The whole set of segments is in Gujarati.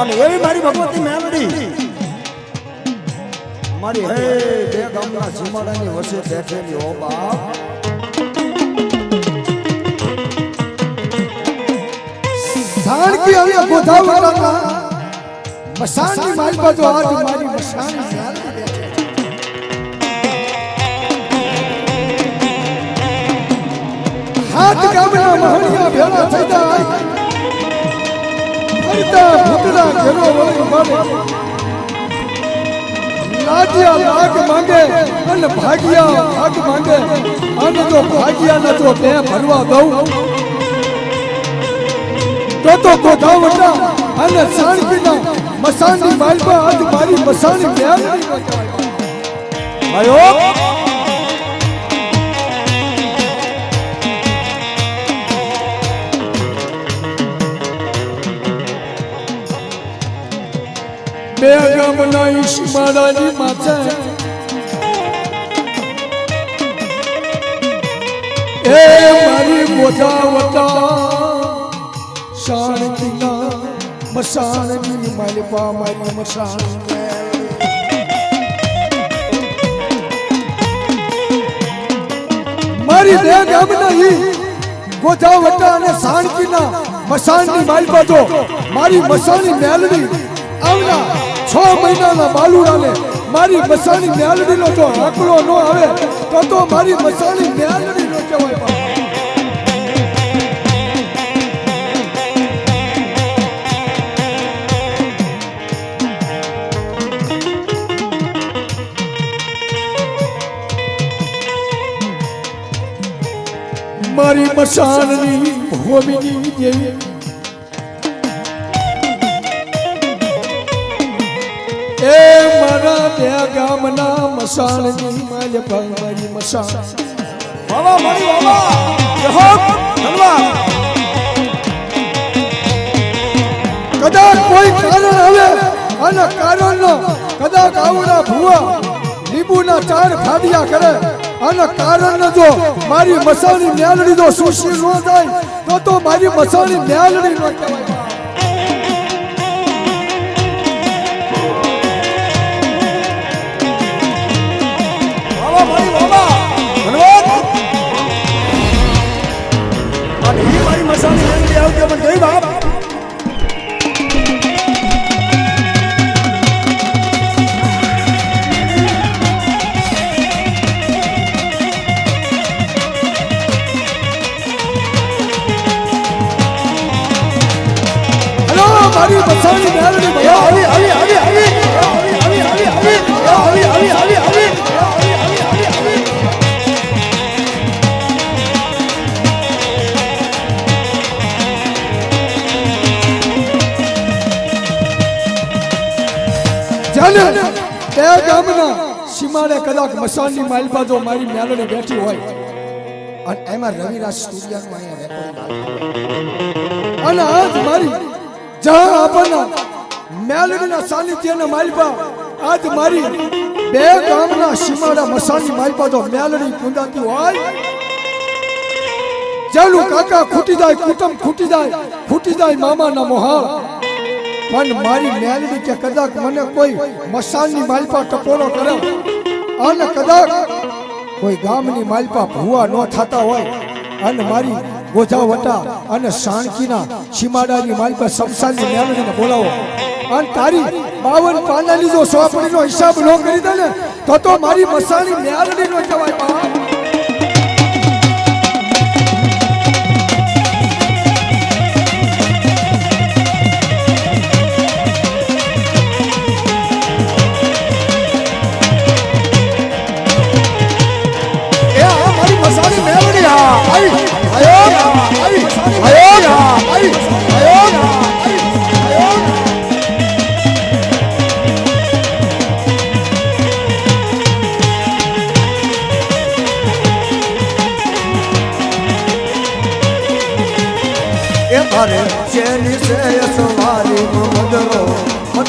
અને એવી મારી ભગવતી મેલડી. મારી હે બે ગામના સીમાડાની વચ્ચે બેઠેલી હો બાપ. જાણકી હવે ગોધાવટાના મસાણની મારી બાજુ આજ મારી ઝાલની હાથ ગામના મહણિયા ભેળા થઈ જાય. ફરતા ભૂતડા ઘેરો વળી મારે. લાગ્યા લાગ માંગે અને ભાગ્યા ભાગ માંગે. અને ભાગ્યા ન તો બે ભરવા દઉં. તો તો ગોધાવટા અને સાણકીના મસાની માલપા આજ મારી મસાની કહેવાય. ભાઈઓ બનાવીશ મારાની માતા એ મારી મોટા વટા શાંતિના મસાણની માલિપા મારી મસાણ મારી દેહ ગામ નહીં ગોજાવટા અને સાણકીના મસાણની માલિપા જો મારી મસાણની મેલડી આવના છ મહિનાના બાલુડાને મારી મસાણી મ્યાલડીનો જો આંકડો ન આવે, તો તો મારી મસાણી મ્યાલડી નો કહેવાય મારી મસાણની ભૂમિની જેવી બે ગામના મસાણની માલપા મારી મસાણ બાબા મારી બાબા જહો ધન્યવાદ. કદાચ કોઈ કારણ આવે અને કારણનો કદાચ આવડા ભૂવા લીંબુના ચાર ફાડિયા કરે અને કારણનો જો મારી મસાણી ન્યાલડી જો સુશી ન જાય તો તો મારી મસાણી ન્યાલડી ન કહેવાય. கஷ்டப்பட்டு ગામના સીમાડે કદાચ મસાણની માલપા જો મારી મેલડી બેઠી હોય. અને એમાં રવિરાજ સ્ટુડિયોમાં અહીંયા રેકોર્ડિંગ અને આજ મારી જહાં આપના મેલડીના સાનિધ્યના માલપા આજ મારી બે ગામના સીમાડા મસાણની માલપા જો મેલડી કુંદાતી હોય. જેનું કાકા ખૂટી જાય કુટુંબ ખૂટી જાય ખૂટી જાય મામાના મોહાળ. પણ મારી મેલડી કે કદાચ મને કોઈ મશાનની માલપા ટપોરો કરે અને કદાચ કોઈ ગામની માલપા ભૂવા ન થતા હોય. અને મારી ગોજાવટા અને સાણકીના સીમાડાની માલપા સમસાનની મેલડીને બોલાવો. અને તારી બાવન પાનાની જો સોપડીનો હિસાબ ન કરી દે ને, તો તો મારી મસાણી મેલડી નો કહેવાય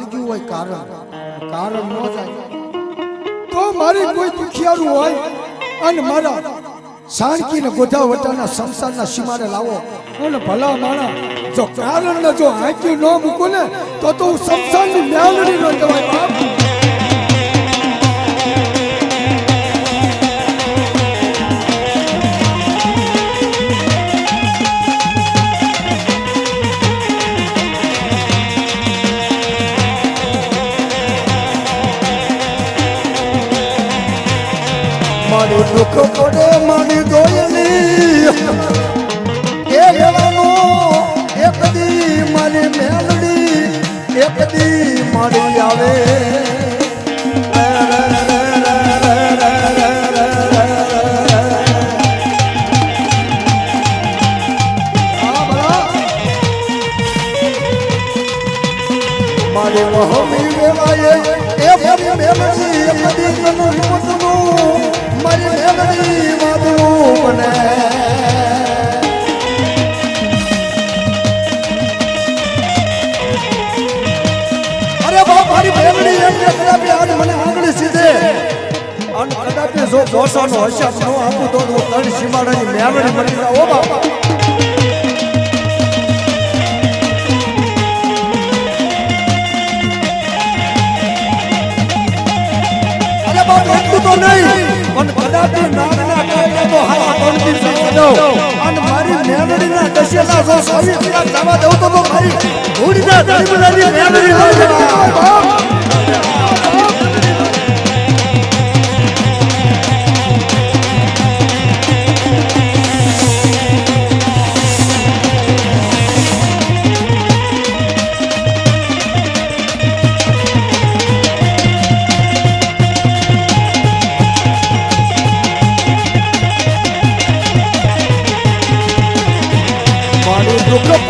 વળગ્યું હોય કારણ. કારણ ન જાય તો મારી કોઈ દુખિયારું હોય અને મારા સાણકીને ગોધા વટાના સંસારના સીમાડે લાવો. અને ભલા માણા જો કારણને જો હાંક્યું ન મૂકો ને, તો તો હું સંસારની મ્યાલડી ન કહેવાય બાપ દુઃખ પડે મારી દોયલી એ લેવાનું એક મારી મેલડી એક દી મારી આવે. વાદળું અરે બાપ, મારી મેલડી એમ કે કદાપી આજ મને આંગળી સીધે. અને કદાપી જો દોસાનો હશે ન આપું તો હું ત્રણ સીમાડાની મેલડી બની ઓ બાપા. ভাই জামা দেও তো ভাই ঘুরি যা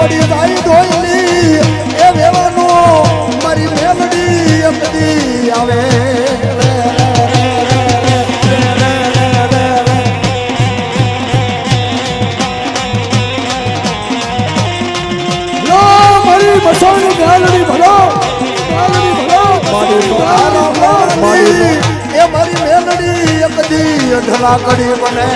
પડી જાય ધોઈલી એ વેવાનો મારી મેલડી અમદી આવે. મારી બસોની મ્યાલડી ભલો મ્યાલડી ભલો મારી મારી એ મારી મેલડી અમદી અઢલા કડી બને.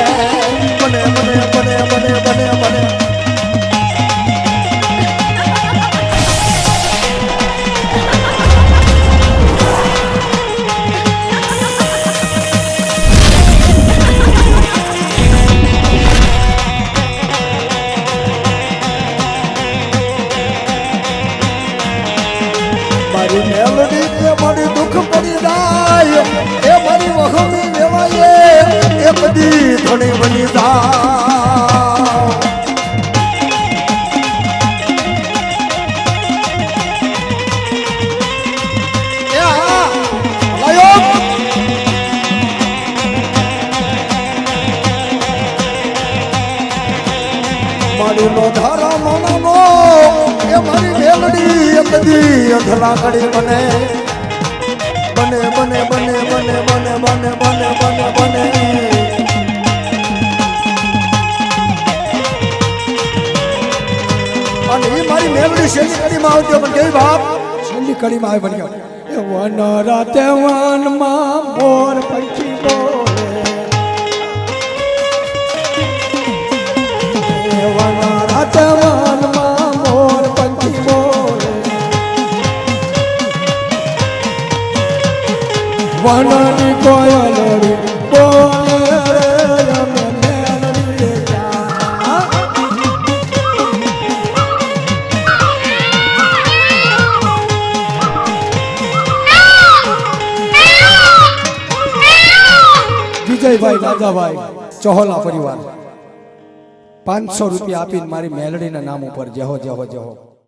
બધી થોડી બની જા મારી એ મારી મેલડી એ બધી અધલા કડી બને. બને બને બને બને બને બને મેલડી છેલ્લી કડીમાં આવતી પણ કેવી બાપ છેલ્લી કડીમાં આવે ગયો એ વન રાતે વનમાં મોર પંખી બોલે વિજયભાઈ રાજાભાઈ ચહોલા પરિવાર. પાંચસો રૂપિયા આપીને મારી મેલડીના નામ ઉપર જહો જહો જહો.